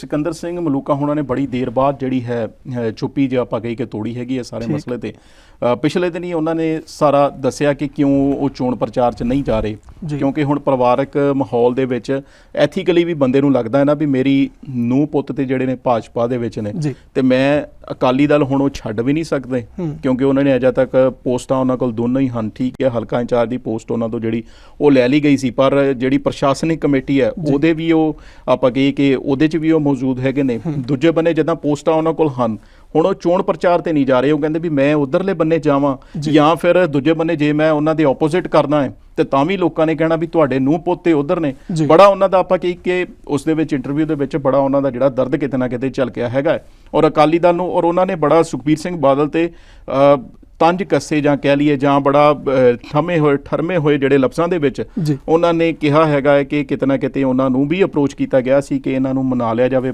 ਸਿਕੰਦਰ ਸਿੰਘ ਮਲੂਕਾ ਹੋਣਾ ਨੇ ਬੜੀ ਦੇਰ ਬਾਅਦ ਜਿਹੜੀ ਹੈ ਚੁੱਪੀ ਜੇ ਆਪਾਂ ਕਹੀ ਕਿ ਤੋੜੀ ਹੈਗੀ ਹੈ ਸਾਰੇ। ਮਸਲੇ ਤੇ ਪਿਛਲੇ ਦਿਨ ਹੀ ਉਹਨਾਂ ਨੇ ਸਾਰਾ ਦੱਸਿਆ ਕਿ ਕਿਉਂ ਉਹ ਚੋਣ ਪ੍ਰਚਾਰ 'ਚ ਨਹੀਂ ਜਾ ਰਹੇ। ਕਿਉਂਕਿ ਹੁਣ ਪਰਿਵਾਰਕ ਮਾਹੌਲ ਦੇ ਵਿੱਚ ਐਥੀਕਲੀ ਵੀ ਬੰਦੇ ਨੂੰ ਲੱਗਦਾ ਹੈ ਨਾ ਵੀ ਮੇਰੀ ਨੂੰ ਪੁੱਤ ਤੇ ਜਿਹੜੇ ਨੇ ਭਾਜਪਾ ਦੇ ਵਿੱਚ ਨੇ। ਤੇ ਮੈਂ ਅਕਾਲੀ ਦਲ ਹੁਣ ਉਹ ਛੱਡ ਵੀ ਨਹੀਂ ਸਕਦੇ। ਕਿਉਂਕਿ ਉਹਨਾਂ ਨੇ ਅਜੇ ਤੱਕ ਪੋਸਟਾਂ ਉਹਨਾਂ ਕੋਲ ਦੋਨੋਂ ਹੀ ਹਨ ਠੀਕ ਹੈ ਹਲਕਾ ਇੰਚਾਰਜ ਦੀ ਪੋਸਟ ਉਹਨਾਂ ਤੋਂ ਜਿਹੜੀ ਉਹ ਲੈ ਲਈ ਗਈ ਸੀ ਪਰ ਜਿਹੜੀ ਪ੍ਰਸ਼ਾਸਨਿਕ ਕਮੇਟੀ ਹੈ ਉਹਦੇ ਵੀ ਉਹ ਆਪਾਂ ਕਹੀਏ ਕਿ ਉਹਦੇ 'ਚ ਵੀ ਉਹ ਮੌਜੂਦ ਹੈਗੇ ਨੇ ਦੂਜੇ ਬੰਨੇ ਜਦੋਂ ਪੋਸਟਾਂ ਉਹਨਾਂ ਕੋਲ ਹਨ ਹੁਣ ਉਹ ਚੋਣ ਪ੍ਰਚਾਰ ਤੇ ਨਹੀਂ ਜਾ ਰਹੇ ਉਹ ਕਹਿੰਦੇ ਵੀ ਮੈਂ ਉਧਰਲੇ ਬੰਨੇ ਜਾਵਾਂ ਜਾਂ ਫਿਰ ਦੂਜੇ ਬੰਨੇ ਜੇ ਮੈਂ ਉਹਨਾਂ ਦੇ ਆਪੋਜ਼ਿਟ ਕਰਨਾ ਹੈ ਤੇ ਤਾਂ ਵੀ ਲੋਕਾਂ ਨੇ ਕਹਿਣਾ ਵੀ ਤੁਹਾਡੇ ਨੂੰ ਪੋਤੇ ਉਧਰ ਨੇ। ਬੜਾ ਉਹਨਾਂ ਦਾ ਆਪਾਂ ਕਹੀ ਕਿ ਉਸ ਦੇ ਵਿੱਚ ਇੰਟਰਵਿਊ ਦੇ ਵਿੱਚ ਬੜਾ ਉਹਨਾਂ ਦਾ ਜਿਹੜਾ ਦਰਦ ਕਿਤੇ ਨਾ ਕਿਤੇ ਝਲਕਿਆ ਹੈਗਾ। ਔਰ ਅਕਾਲੀ ਦਲ ਨੂੰ ਔਰ ਉਹਨਾਂ ਨੇ ਬੜਾ ਸੁਖਬੀਰ ਸਿੰਘ ਬਾਦਲ ਤੇ ਤੰਜ ਕੱਸੇ ਜਾਂ ਕਹਿ ਲਈਏ ਜਾਂ ਬੜਾ ਥਮੇ ਹੋਏ ਠਰਮੇ ਹੋਏ ਜਿਹੜੇ ਲਫ਼ਜ਼ਾਂ ਦੇ ਵਿੱਚ। ਉਹਨਾਂ ਨੇ ਕਿਹਾ ਹੈਗਾ ਕਿ ਕਿਤੇ ਨਾ ਕਿਤੇ ਉਹਨਾਂ ਨੂੰ ਵੀ ਅਪਰੋਚ ਕੀਤਾ ਗਿਆ ਸੀ ਕਿ ਇਹਨਾਂ ਨੂੰ ਮਨਾ ਲਿਆ ਜਾਵੇ